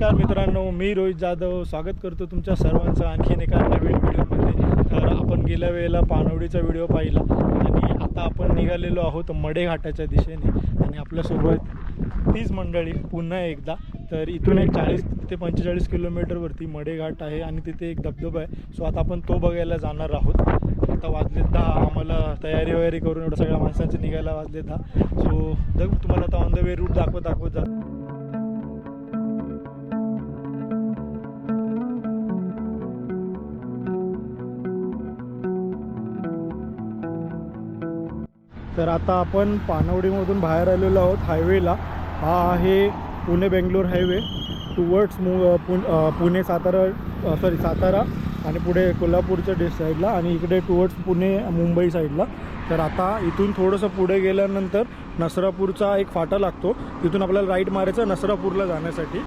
मी रोहित जाधव. स्वागत करतो तुमच्या सर्वांचं आणखीन एका नवीन व्हिडिओमध्ये. तर आपण गेल्या वेळेला पानवडीचा व्हिडिओ पाहिला आणि आता आपण निघालेलो आहोत मडे घाटाच्या दिशेने. आणि आपल्यासोबत तीच मंडळी पुन्हा एकदा. तर इथून एक चाळीस ते पंचेचाळीस किलोमीटरवरती मडे घाट आहे आणि तिथे एक धबधबा आहे. सो आता आपण तो बघायला जाणार आहोत. आता वाजले दहा. आम्हाला तयारी वगैरे करून एवढं सगळ्या माणसांचं निघायला वाजले दहा. सो जग तुम्हाला आता ऑन द वे रूट दाखवत दाखवत जा. तर आता आपण पानवडीमधून बाहेर आलेलो आहोत हायवेला. हा आहे पुणे बेंगलोर हायवे. टुवर्ड्स मु पुणे सातारा सॉरी सातारा आणि पुढे कोल्हापूरच्या डेस्ट साईडला आणि इकडे टुवर्ड्स पुणे मुंबई साईडला. तर आता इथून थोडंसं पुढे गेल्यानंतर नसरापूरचा एक फाटा लागतो. तिथून आपल्याला राईट मारायचं नसरापूरला जाण्यासाठी.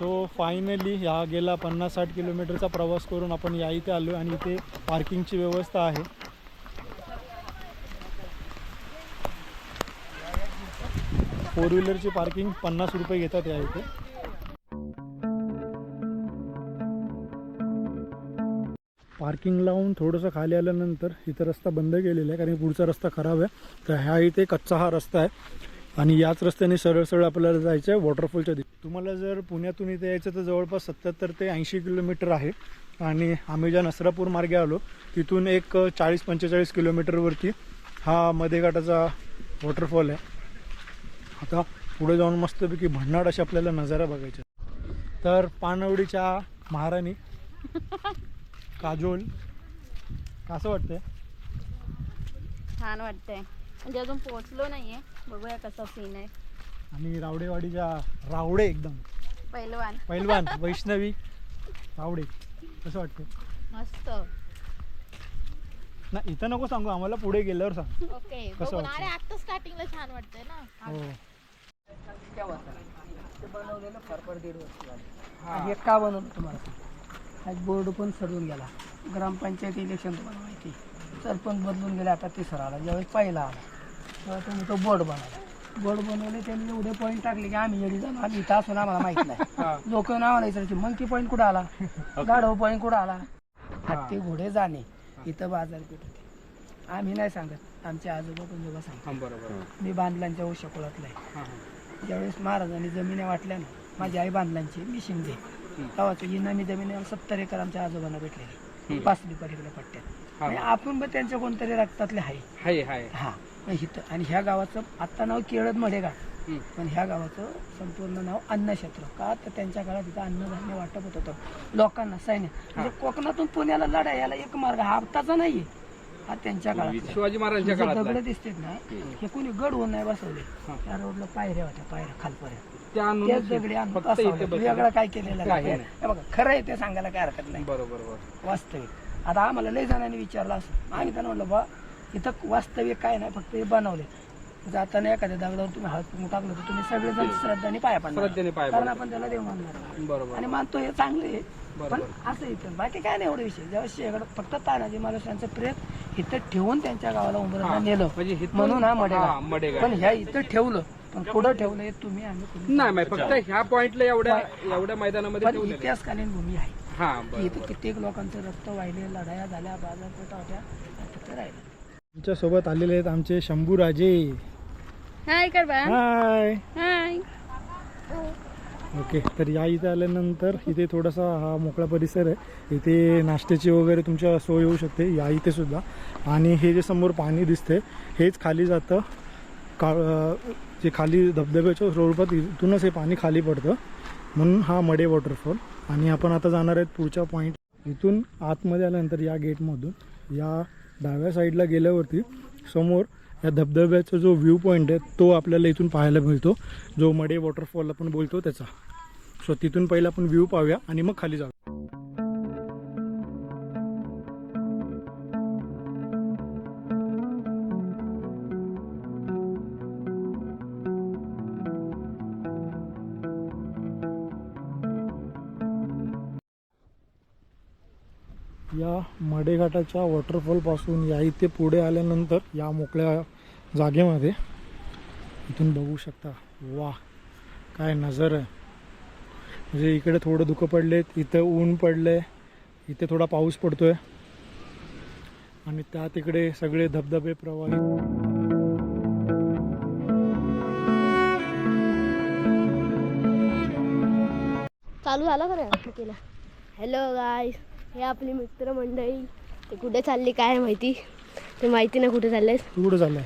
सो फायनली ह्या गेला पन्नास साठ किलोमीटरचा प्रवास करून आपण या इथे आलो आणि इथे पार्किंगची व्यवस्था आहे. फोर व्हीलरची पार्किंग पन्नास रुपये घेतात या इथे. पार्किंग लावून थोडंसं खाली आल्यानंतर इथं रस्ता बंद केलेला आहे कारण पुढचा रस्ता खराब आहे. तर ह्या इथे कच्चा हा रस्ता आहे. आणि याच रस्त्याने सरळ सरळ आपल्याला जायचं आहे वॉटरफॉलच्या दिशेने. तुम्हाला जर पुण्यातून इथे यायचं तर जवळपास सत्याहत्तर ते ऐंशी किलोमीटर आहे. आणि आम्ही ज्या नसरापूर मार्गे आलो तिथून एक चाळीस पंचेचाळीस किलोमीटरवरती हा मध्यघाटाचा वॉटरफॉल आहे. आता पुढे जाऊन मस्तपैकी भन्नाड अशी आपल्याला नजारा बघायचा तर पानवडीच्या महाराणी काजोल असं वाटतंय? छान वाटतंय. म्हणजे अजून पोहोचलो नाहीये. बघूया कसा सीन आहे. आणि रावडेवाडीच्या रावडे एकदम. पहिलवान पैलवान वैष्णवी रावडे. कसं वाटतं मस्त. ना इथं नको सांगू आम्हाला पुढे गेल्यावर सांग. ओके आता स्टार्टिंगला छान वाटतंय? ना हो ते बनवलेलं फार फार दीड वर्ष झाले आणि हे का बनवलं तुम्हाला? सांगतो. आज बोर्ड पण सडून गेला. ग्रामपंचायत इलेक्शन तुम्हाला माहिती. सरपंच बदलून गेले आता तिसरा आला. ज्यावेळेस पहिला आला तेव्हा तुम्ही तो बोर्ड बनवला. बोर्ड बनवले त्यांनी एवढे पॉईंट टाकले की आम्ही येडी जाणं आम्ही इथं असून आम्हाला माहीत नाही. लोक नावाला विचारायचे मंकी पॉईंट कुठं आला? गाढव पॉईंट कुठं आला? हत्ती घोडे जाणे इथं बाजारपेठ होती आम्ही नाही सांगत आमचे आजोबा पंजोबा सांगतात. मी बांधलांच्या ओशाकुळातला आहे. ज्यावेळेस महाराजांनी जमिनी वाटल्या ना माझी आई बांधलांची मी शिंदे. तेव्हाच इनामी जमिनी सत्तर एकर आमच्या आजोबांना भेटलेली पाचली पलीकडे पट्ट्यात. आणि आपण पण त्यांच्या कोणतरी रक्तातले आहे. हाय हाय हा. मग इथं आणि ह्या गावाचं आत्ता नाव केळद मढे का पण ह्या गावाचं संपूर्ण नाव अन्नक्षेत्र. का तर त्यांच्या काळात इथं अन्नधान्य वाटप होत होतं. लोकांना सैन्य. म्हणजे कोकणातून पुण्याला लढा याला एक मार्ग. हा आत्ताचा नाहीये. हा त्यांच्या काळात शिवाजी महाराजांच्या जे काळात दगड दिसतात ना हे कोणी गड होऊन नाही बसवले. त्या रोडला पायऱ्या होत्या पायऱ्या खालपर्यंत. त्या तेच आणूनच दगडी. वेगळं काय केलेलं नाही. नाही. हे बघा खरं आहे ते सांगायला काय हरकत नाही. बरोबर बरोबर. वास्तविक. आता आम्हाला लय जणांनी विचारलं असं. आम्ही त्यांना म्हटलं बा इथं वास्तविक काय नाही फक्त हे बनवले. जाताना एखाद्या दगडावर तुम्ही हात पुरून टाकलं तर तुम्ही सगळेजण श्रद्धाने पाया पडणार. श्रद्धेने पाया कारण. आपण त्याला देव मानणार. बरोबर. आणि मानतो हे चांगले आहे. पण. असं इथं बाकी काय नाही एवढं विषय जेव्हा शेगड फक्त तानाजी महाराजांचं प्रेत इथं ठेवून त्यांच्या गावाला हा, उंबरला नेलं. म्हणजे म्हणून हा हा, मडेगा. मडेगा. पण ह्या इथं ठेवलं पण पुढं ठेवलं हे तुम्ही आम्ही नाही फक्त ह्या पॉइंटला एवढ्या एवढ्या मैदानामध्ये पण ठेवलेलं आहे. इतिहासकालीन भूमी आहे. हा की बरोबर. इथं कित्येक लोकांचं रक्त वाहिले लढाया झाल्या बाजारपेठा होत्या आणि तिथं राहिलं आमच्यासोबत आलेले आहेत आमचे शंभू राजे हाय कर हाय. हाय. ओके तर या इथे आल्यानंतर इथे थोडासा हा मोकळा परिसर आहे. इथे नाश्त्याची वगैरे तुमच्या सोय होऊ शकते या इथे सुद्धा. आणि हे जे समोर पाणी दिसते हेच खाली जातं. का जे खाली धबधब्याच्या स्वरूपात इथूनच हे पाणी खाली पडतं. म्हणून हा मडे वॉटरफॉल. आणि आपण आता जाणार आहेत पुढच्या पॉईंट इथून आतमध्ये आल्यानंतर या गेटमधून या डाव्या साईडला गेल्यावरती समोर या धबधब्याचा जो व्ह्यू पॉईंट आहे तो आपल्याला इथून पाहायला मिळतो. जो मडे वॉटरफॉल आपण बोलतो त्याचा. सो तिथून पहिला आपण व्ह्यू पाहूया आणि मग खाली जाऊया. या मडेघाटाच्या वॉटरफॉलपासून या इथे पुढे आल्यानंतर या मोकळ्या जागेमध्ये इथून बघू शकता. वा काय नजर आहे. म्हणजे इकडे थोडं धुकं पडले इथं ऊन पडले इथे थोडा पाऊस पडतोय. आणि त्या तिकडे सगळे धबधबे प्रवाहित चालू झालं खरं? केलं हॅलो गाय हे आपली मित्रमंडळी. ते कुठे चालली काय माहिती? ते माहिती नाही कुठे चालले. तू कुठं झालंय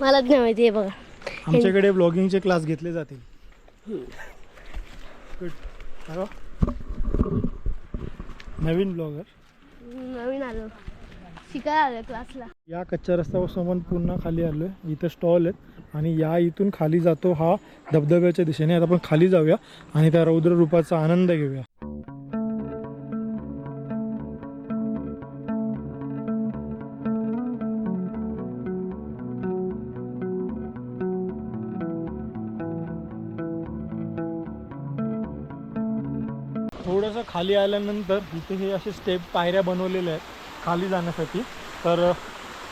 मलाच नाही माहिती आहे बघा. आमच्याकडे ब्लॉगिंगचे क्लास घेतले जातील. Good. हॅलो? नवीन ब्लॉगर नवीन आलो. शिकायला आलो क्लासला या कच्च्या रस्त्यापासून आपण पुन्हा खाली आलो आहे इथं स्टॉल आहेत आणि या इथून खाली जातो हा धबधब्याच्या दिशेने. आता आपण खाली जाऊया आणि त्या रौद्र रूपाचा आनंद घेऊया. असं खाली आल्यानंतर इथे हे असे स्टेप पायऱ्या बनवलेल्या आहेत खाली जाण्यासाठी. तर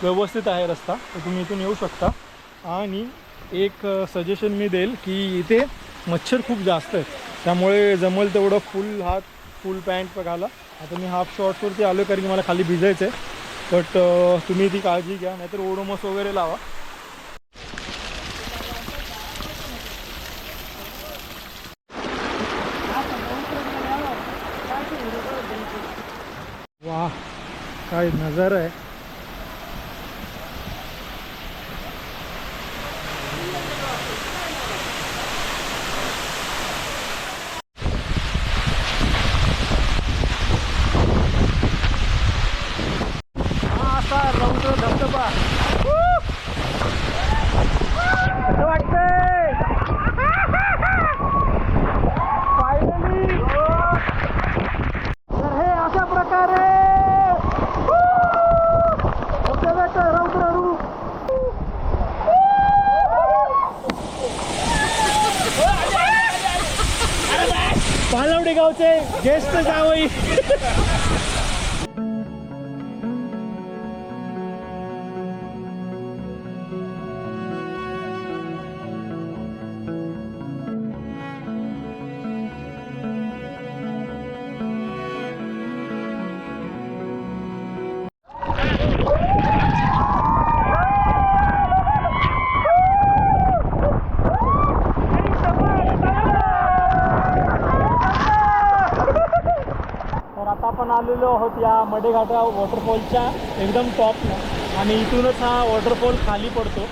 व्यवस्थित आहे रस्ता तर तुम्ही इथून येऊ शकता. आणि एक सजेशन मी देईल की इथे मच्छर खूप जास्त आहेत. त्यामुळे जमल तेवढं फुल हात फुल पॅन्ट घाला. आता मी हाफ शॉर्ट्सवरती आलो कारण की मला खाली भिजायचं आहे बट तुम्ही ती काळजी घ्या नाहीतर ओडोमस वगैरे लावा. काय नजर आहे. हा असा रौद्र धबधबा. कसं फायनली तर हे अशा प्रकारे धबधब्याचं रौद्र रूप मालवडे गावचे ज्येष्ठ जावई. आहोत मडेघाटा वॉटरफॉलच्या एकदम टॉपला आणि इथूनच हा वॉटरफॉल खाली पडतो.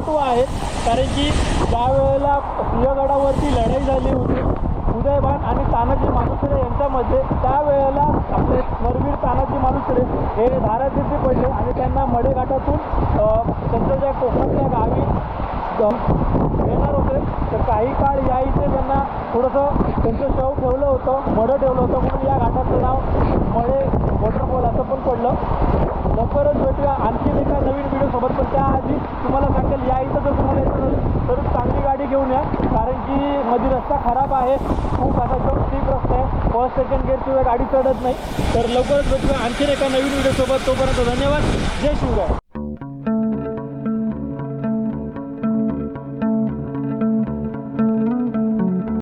महत्त्व आहे. कारण की ज्या वेळेला सिंहगडावरती लढाई झाली होती उदयभान आणि तानाजी मालुसरे यांच्यामध्ये त्यावेळेला आपले नरवीर तानाजी मालुसरे हे धारातीर्थी पडले आणि त्यांना मडेघाटातून अ, त्यांच्या ज्या कोकणातल्या गावी येणार होते. तर काही काळ या इथे त्यांना थोडंसं त्यांचं शव ठेवलं होतं मडं ठेवलं होतं. म्हणून या घाटाचं नाव मळे वॉटरफॉल असं पण पडलं. लवकरच भेटूया. आणखी एका नवीन व्हिडिओ पण त्याआधी तुम्हाला सांगेल या इथं जर तुम्हाला यायचं असेल तर चांगली गाडी घेऊन या कारण की मध्ये रस्ता खराब आहे. खूप असा एकदम स्टीप रस्ता आहे. फर्स्ट सेकंड गेअरशिवाय गाडी चढत नाही. तर लवकरच भेटूया आणखी एका नवीन व्हिडिओसोबत तोपर्यंत धन्यवाद. जय शिवराय.